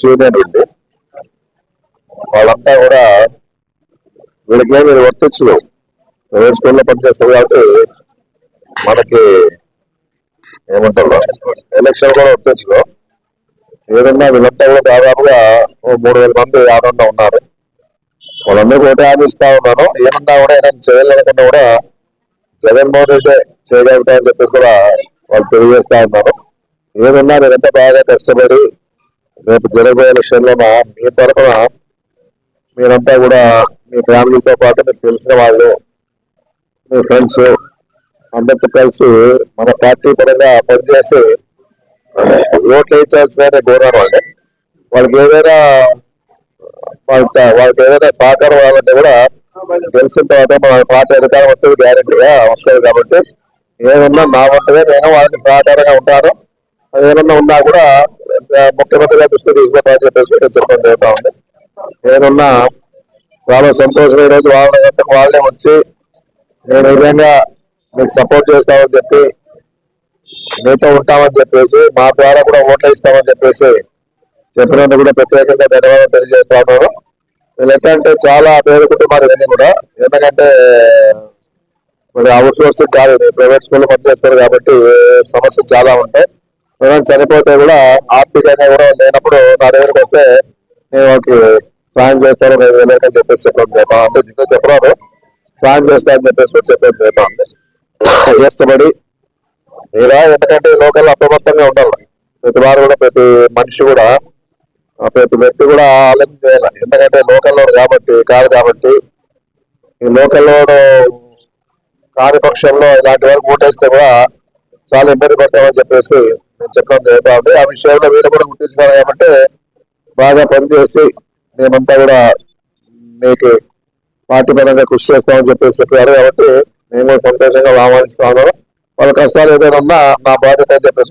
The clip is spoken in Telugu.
సూర్యన్ రెడ్డి. వాళ్ళంతా కూడా వీళ్ళకి ఏమి వర్తించు ప్రైవేట్ స్కూల్లో పనిచేస్తారు కాబట్టి మనకి ఏమంటారు? ఎలక్షన్ కూడా వర్తించదు. ఏదన్నా వీళ్ళంతా కూడా దాదాపుగా మూడు వేల మంది ఆనందంగా ఉన్నారు. వాళ్ళందరూ ఒకటే హామీ ఉన్నాను. ఏమన్నా కూడా ఏదైనా చేయాలనుకున్నా కూడా జగన్మోహన్ రెడ్డి చేయగలుగుతామని చెప్పేసి కూడా వాళ్ళు తెలియజేస్తా ఉన్నారు ఏదన్నా మీరంతా బాగా కష్టపడి రేపు జరగబోయే ఎలక్షన్లో మీ తరఫున మీరంతా కూడా మీ ఫ్యామిలీతో పాటు మీకు తెలిసిన వాళ్ళు మీ ఫ్రెండ్స్ అందరితో కలిసి మన పార్టీ పరంగా పనిచేసి ఓట్లు వేయించాల్సిన కోరారు వాళ్ళని వాళ్ళకి ఏదైనా వాళ్ళకి వాళ్ళకి ఏదైనా సహకారం కావాలంటే కూడా తెలిసిన తర్వాత మన పార్టీ అధికారం వచ్చేది గ్యారెంటీగా వస్తుంది కాబట్టి ఏదన్నా నా వంటగా నేను వాళ్ళకి సహకారంగా ఉంటాను. ఏదన్నా ఉన్నా కూడా ముఖ్యమంత్రిగా ముఖ్యమంత్రి గారి దృష్టి తీసుకుంటామని చెప్పేసి నేను చెప్పడం జరుగుతా ఉంది ఏదన్నా చాలా సంతోషం ఈరోజు వాళ్ళ గంటకు వాళ్ళే వచ్చి నేను విధంగా మీకు సపోర్ట్ చేస్తామని చెప్పి మీతో ఉంటామని చెప్పేసి మా ద్వారా కూడా ఓట్లు ఇస్తామని చెప్పేసి చెప్పినందుకు కూడా ప్రత్యేకంగా ధన్యవాదాలు తెలియజేస్తా వీళ్ళైతే అంటే చాలా పేద కుటుంబాలు ఇవన్నీ కూడా. ఎందుకంటే మరి అవుట్ సోర్సింగ్ కాదు ప్రైవేట్ స్కూల్లో పనిచేస్తారు కాబట్టి సమస్యలు చాలా ఉంటాయి. ఏదైనా చనిపోతే కూడా ఆర్థికంగా కూడా లేనప్పుడు నా దగ్గరికి వస్తే నేను వాళ్ళకి సాయం చేస్తాను నేను వెళ్ళాకని చెప్పేసి చెప్పడం చేద్దాం అంటే నిన్న చెప్పరాదు. సాయం చేస్తా అని చెప్పేసి కూడా చెప్పాను చేద్దాం అండి ఇష్టపడి ఇలా ఎందుకంటే లోకల్ అప్రమత్తంగా ఉండాలి. ప్రతి వారు కూడా ప్రతి మనిషి కూడా ప్రతి వ్యక్తి కూడా ఆలోచన చేయాలి. ఎందుకంటే లోకల్లో కాబట్టి కాదు కాబట్టి ఈ లోకల్లో కాని పక్షంలో ఇలాంటి వరకు ఓటేస్తే కూడా చాలా ఇబ్బంది పడతామని చెప్పేసి నేను చెప్పడం జరుగుతా ఉంది. ఆ విషయంలో వీళ్ళు కూడా గుర్తించారు కాబట్టి బాగా పనిచేసి మేమంతా కూడా మీకు పార్టీ పరంగా కృషి చేస్తామని చెప్పేసి చెప్పారు కాబట్టి నేను కూడా సంతోషంగా ఆహ్వానిస్తున్నాను వాళ్ళ కష్టాలు ఏదైనా ఉన్నా నా బాధ్యత అని చెప్పేసి